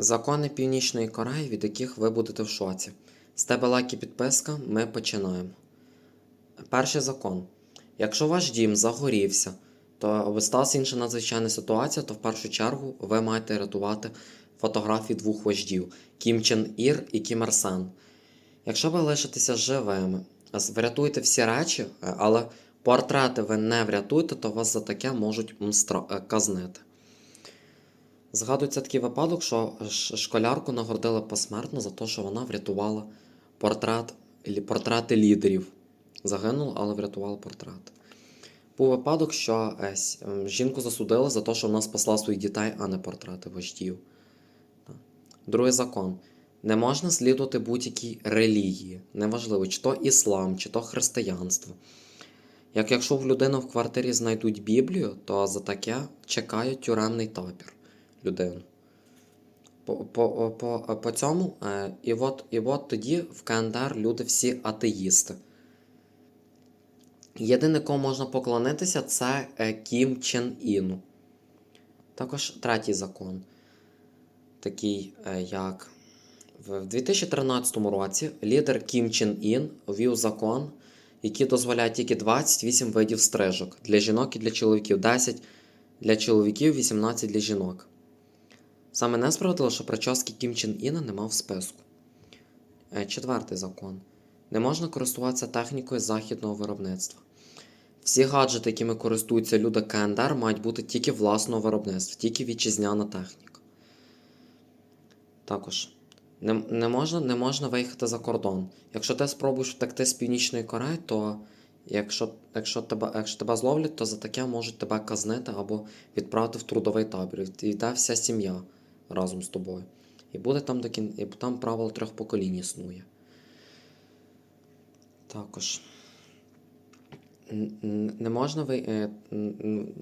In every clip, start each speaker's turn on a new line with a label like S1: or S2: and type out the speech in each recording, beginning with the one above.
S1: Закони Північної Кореї, від яких ви будете в шоці. З тебе лайк і підписка, ми починаємо. Перший закон. Якщо ваш дім загорівся, то сталася інша надзвичайна ситуація, то в першу чергу ви маєте рятувати фотографії двох вождів Кім Чен Ір і Кім Ір Сен. Якщо ви лишитеся живими, врятуйте всі речі, але портрети ви не врятуєте, то вас за таке можуть е, казнити. Згадується такий випадок, що школярку нагородили посмертно за те, що вона врятувала портрет, портрети лідерів. Загинула, але врятувала портрет. Був випадок, що е, жінку засудили за те, що вона спасла своїх дітей, а не портрети вождів. Другий закон. Не можна слідувати будь-якій релігії. Неважливо, чи то іслам, чи то християнство. Як якщо в людини в квартирі знайдуть Біблію, то за таке чекає тюремний табір людину. По, по, по, по цьому, е, і, от, і от тоді в КНДР люди всі атеїсти. Єдине, кому можна поклонитися, це е, Кім Чен Іну. Також третій закон, такий е, як в 2013 році лідер Кім Чен Ін ввів закон, який дозволяє тільки 28 видів стрижок для жінок і для чоловіків, 10 для чоловіків, 18 для жінок. Саме несправедливо, що прически Кім Чен Іна нема в списку. Е, Четвертий закон. Не можна користуватися технікою західного виробництва. Всі гаджети, якими користуються люди КНДР, мають бути тільки власного виробництва, тільки вітчизняна техніка. Також не, не, можна, не можна виїхати за кордон. Якщо ти спробуєш втекти з Північної Кореї, то якщо, якщо, тебе, якщо тебе зловлять, то за таке можуть тебе казнити або відправити в трудовий табір. І йде вся сім'я разом з тобою. І буде там до кін... і там правило трьох поколінь існує. Також. Не можна ви... е,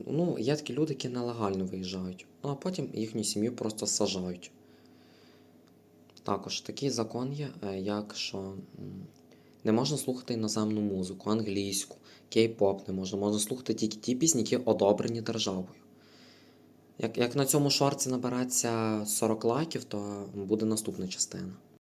S1: Ну, є такі люди, які нелегально виїжджають, ну, а потім їхню сім'ю просто сажають. Також такий закон є, е, як що не можна слухати іноземну музику, англійську, кей-поп не можна. Можна слухати тільки ті пісні, які одобрені державою. Як, як на цьому шорці набереться 40 лайків, то буде наступна частина.